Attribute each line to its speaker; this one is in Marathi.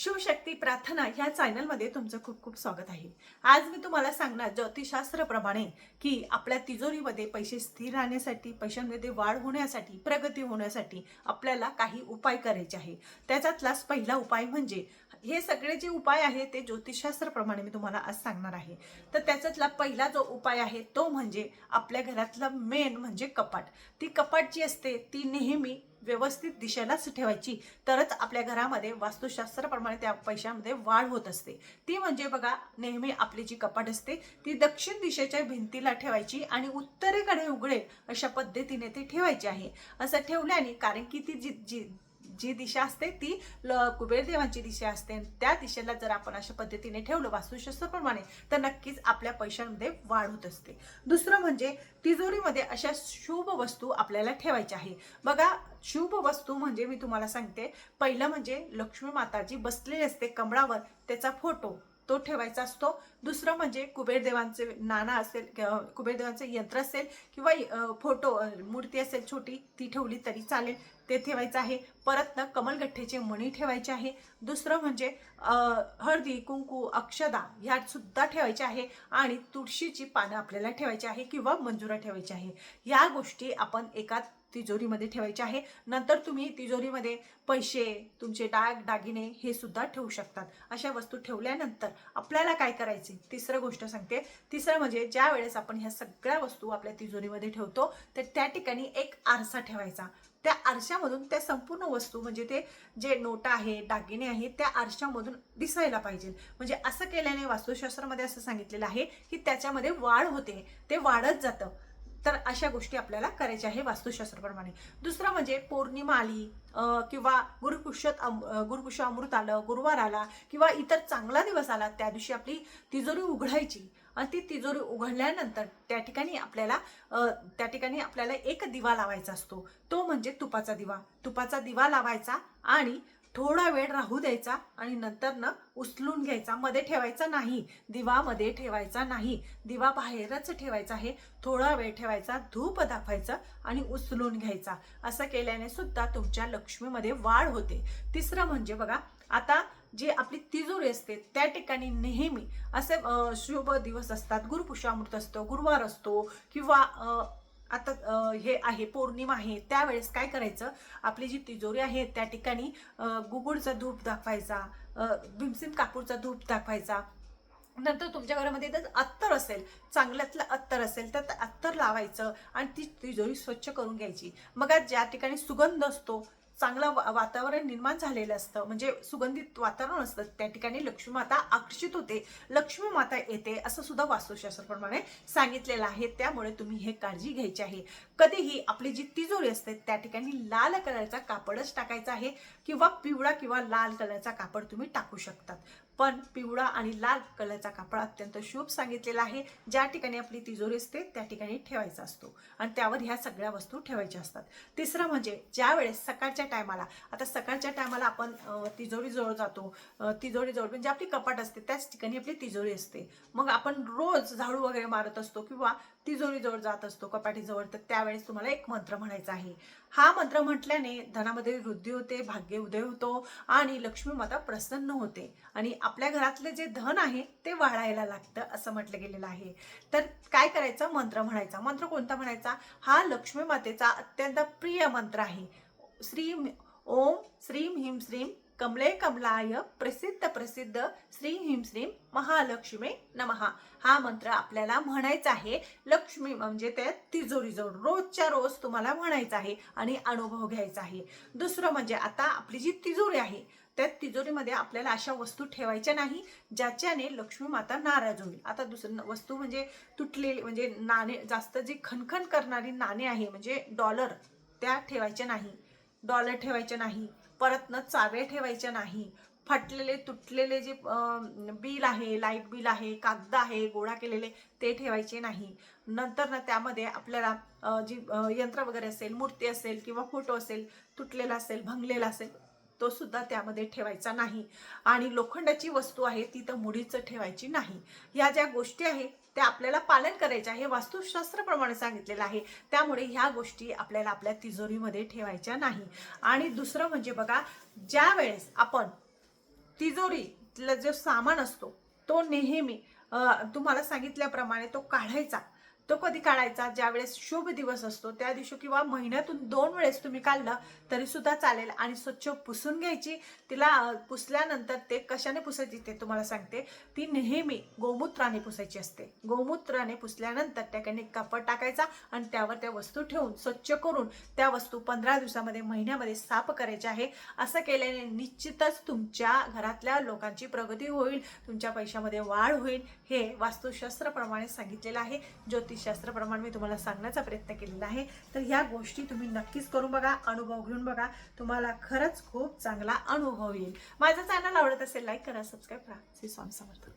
Speaker 1: शिवशक्ती प्रार्थना ह्या चॅनलमध्ये तुमचं खूप खूप स्वागत आहे. आज मी तुम्हाला सांगणार ज्योतिषशास्त्रप्रमाणे की आपल्या तिजोरीमध्ये पैसे स्थिर राहण्यासाठी पैशांमध्ये वाढ होण्यासाठी प्रगती होण्यासाठी आपल्याला काही उपाय करायचे आहे. त्याच्यातलाच पहिला उपाय म्हणजे हे सगळे जे उपाय आहे ते ज्योतिषशास्त्रप्रमाणे मी तुम्हाला आज सांगणार आहे. तर त्याच्यातला पहिला जो उपाय आहे तो म्हणजे आपल्या घरातला मेन म्हणजे कपाट. ती कपाट जी असते ती नेहमी व्यवस्थित दिशेलाच ठेवायची. तरच आपल्या घरामध्ये वास्तुशास्त्राप्रमाणे त्या पैशामध्ये वाढ होत असते. ती म्हणजे बघा नेहमी आपली जी कपाट असते ती दक्षिण दिशेच्या भिंतीला ठेवायची आणि उत्तरेकडे उघडेल अशा पद्धतीने ती ठेवायची आहे. असं ठेवल्याने कारण की ती जी जी जी दिशा असते ती ल- कुबेरदेवांची दिशा असते. त्या दिशेला जर आपण अशा पद्धतीने ठेवलं वास्तुशास्त्राप्रमाणे तर नक्कीच आपल्या पैशांमध्ये वाढ होत असते. दुसरं म्हणजे तिजोरीमध्ये अशा शुभ वस्तू आपल्याला ठेवायच्या आहे. बघा शुभ वस्तू म्हणजे मी तुम्हाला सांगते पहिलं म्हणजे लक्ष्मी माता जी बसलेली असते कमळावर त्याचा फोटो तो ठेवायचा असतो. दुसरं म्हणजे कुबेरदेवांचे नाणं असेल किंवा कुबेरदेवांचे यंत्र असेल किंवा फोटो मूर्ती असेल छोटी ती ठेवली तरी चालेल ते ठेवायचं आहे. परत ना कमलगठ्ठेचे मणी ठेवायचे आहे. दुसरं म्हणजे हळदी कुंकू अक्षदा ह्या सुद्धा ठेवायच्या आहे आणि तुळशीची पानं आपल्याला ठेवायची आहे किंवा मंजुरा ठेवायची आहे. या गोष्टी आपण एका तिजोरीमध्ये ठेवायचे आहे. नंतर तुम्ही तिजोरीमध्ये पैसे तुमचे डाग दागिने हे सुद्धा ठेवू शकतात. अशा वस्तू ठेवल्यानंतर आपल्याला काय करायचे तिसरं गोष्ट सांगते. तिसरं म्हणजे ज्या वेळेस आपण ह्या सगळ्या वस्तू आपल्या तिजोरीमध्ये ठेवतो तर त्या ठिकाणी एक आरसा ठेवायचा. त्या आरशामधून त्या संपूर्ण वस्तू म्हणजे ते जे नोटा आहे दागिने आहे त्या आरशामधून दिसायला पाहिजे. म्हणजे असं केल्याने वास्तुशास्त्रामध्ये असं सांगितलेलं आहे की त्याच्यामध्ये वाढ होते. ते वाढत जातं. तर अशा गोष्टी आपल्याला करायच्या आहे वास्तुशास्त्राप्रमाणे. दुसरं म्हणजे पौर्णिमा आली किंवा गुरुपुष्यात अम- गुरुपुष्य अमृत आलं गुरुवार आला किंवा इतर चांगला दिवस आला त्या दिवशी आपली तिजोरी उघडायची. आणि ती तिजोरी उघडल्यानंतर त्या ठिकाणी आपल्याला त्या ठिकाणी आपल्याला एक दिवा लावायचा असतो. तो म्हणजे तुपाचा दिवा. तुपाचा दिवा लावायचा आणि थोडा वेळ राहू द्यायचा आणि नंतर ना उचलून घ्यायचा. मध्ये ठेवायचा नाही. दिवा मध्ये ठेवायचा नाही. दिवा बाहेरच ठेवायचा आहे. थोडा वेळ ठेवायचा. धूप दाखवायचं आणि उचलून घ्यायचा. असं केल्याने सुद्धा तुमच्या लक्ष्मीमध्ये वाढ होते. तिसरं म्हणजे बघा आता जी आपली तिजोरी असते त्या ठिकाणी नेहमी असे शुभ दिवस असतात. गुरुपुषामृत असतो गुरुवार असतो किंवा आता हे आहे पौर्णिमा आहे त्यावेळेस काय करायचं? आपली जी तिजोरी आहे त्या ठिकाणी गुगुडचा धूप दाखवायचा अं, भीमसेन कापूरचा धूप दाखवायचा. नंतर तुमच्या घरामध्ये जर अत्तर असेल चांगल्यातलं अत्तर असेल तर ते अत्तर लावायचं आणि ती तिजोरी स्वच्छ करून घ्यायची. मग ज्या ठिकाणी सुगंध असतो चांगलं वा- वातावरण निर्माण झालेलं असतं. म्हणजे सुगंधित वातावरण असतं. त्या ठिकाणी लक्ष्मी माता आकर्षित होते. लक्ष्मी माता येते असं सुद्धा वास्तुशास्त्राप्रमाणे सांगितलेलं आहे. त्यामुळे तुम्ही हे काळजी घ्यायची आहे. कधीही आपली जी तिजोरी असते त्या ठिकाणी लाल कलरचा कापडच टाकायचा आहे. किंवा पिवळा किंवा लाल कलरचा कापड तुम्ही टाकू शकतात. पण पिवळा आणि लाल कलरचा कापड अत्यंत शुभ सांगितलेला आहे. ज्या ठिकाणी आपली तिजोरी असते त्या ठिकाणी ठेवायचा असतो. आणि त्यावर ह्या सगळ्या वस्तू ठेवायच्या असतात. तिसरं म्हणजे ज्या वेळेस सकाळच्या टायमाला आता सकाळच्या टायमाला आपण तिजोरीजवळ जातो. तिजोरीजवळ म्हणजे आपली कपाट असते त्याच ठिकाणी आपली तिजोरी असते. मग आपण रोज झाडू वगैरे मारत असतो किंवा तिजोरीजवळ जात असतो कपाटीजवळ. तर त्यावेळेस तुम्हाला एक मंत्र म्हणायचा आहे. हा मंत्र म्हटल्याने धनामध्ये वृद्धी होते भाग्य उदय होतो आणि लक्ष्मी माता प्रसन्न होते. आणि आपल्या घरातले जे धन आहे ते वाढायला लागतं असं म्हटलं गेलेलं आहे. तर काय करायचं? मंत्र म्हणायचा. मंत्र कोणता म्हणायचा? हा लक्ष्मी मातेचा अत्यंत प्रिय मंत्र आहे. श्री ओम श्रीम हिम श्रीम कमले कमलाय प्रसिद्ध प्रसिद्ध श्री हिम श्रीम महालक्ष्मी नमहा हा मंत्र आपल्याला म्हणायचा आहे. लक्ष्मी म्हणजे त्या तिजोरीजवळ रोजच्या रोज तुम्हाला म्हणायचं आहे आणि अनुभव घ्यायचा आहे. दुसरं म्हणजे आता आपली जी तिजोरी आहे त्या तिजोरीमध्ये आपल्याला अशा वस्तू ठेवायच्या नाही ज्याच्याने लक्ष्मी माता नाराज होईल. आता दुसरं वस्तू म्हणजे तुटलेली म्हणजे नाणे जास्त जी खणखण करणारी नाणे आहे म्हणजे डॉलर त्या ठेवायच्या नाही. डॉलर ठेवायचे नाही. परत न चावे ठेवायच्या नाही. फाटलेले तुटलेले जे बिल आहे लाइट बिल आहे कागद आहे गोळा केलेले ते ठेवायचे नाही. नंतर ना त्यामध्ये आपल्याला जी यंत्र वगैरे असेल मूर्ती असेल किंवा फोटो असेल तुटलेला असेल भंगलेला असेल तो सुद्धा त्यामध्ये ठेवायचा नाही. आणि लोखंडाची वस्तू आहे ती तर मुडीचं ठेवायची नाही. ह्या ज्या गोष्टी आहे ते आपल्याला पालन करायच्या हे वास्तुशास्त्राप्रमाणे सांगितलेलं आहे. त्यामुळे ह्या गोष्टी आपल्याला आपल्या तिजोरीमध्ये ठेवायच्या नाही. आणि दुसरं म्हणजे बघा ज्या वेळेस आपण तिजोरीतला जो सामान असतो तो नेहमी तुम्हाला सांगितल्याप्रमाणे तो काढायचा. तो कधी काढायचा? ज्यावेळेस शुभ दिवस असतो त्या दिवशी किंवा महिन्यातून दोन वेळेस तुम्ही काढलं तरी सुद्धा चालेल आणि स्वच्छ पुसून घ्यायची. तिला पुसल्यानंतर ते कशाने पुसायची ते तुम्हाला सांगते. ती नेहमी गोमूत्राने पुसायची असते. गोमूत्राने पुसल्यानंतर त्याकडे कापड टाकायचा आणि त्यावर त्या वस्तू ठेवून स्वच्छ करून त्या वस्तू पंधरा दिवसामध्ये महिन्यामध्ये साफ करायची आहे. असं केल्याने निश्चितच तुमच्या घरातल्या लोकांची प्रगती होईल तुमच्या पैशामध्ये वाढ होईल. हे वास्तुशास्त्राप्रमाणे सांगितलेलं आहे. ज्योतिष ज्योतिषशास्त्राप्रमाणे मी तुम्हाला सांगण्याचा प्रयत्न केलेला आहे. तर ह्या गोष्टी तुम्ही नक्कीच करून बघा अनुभव घेऊन बघा. तुम्हाला खरंच खूप चांगला अनुभव येईल. माझा चॅनल आवडत असेल लाईक करा सबस्क्राईब करा. श्री स्वामी समर्थ.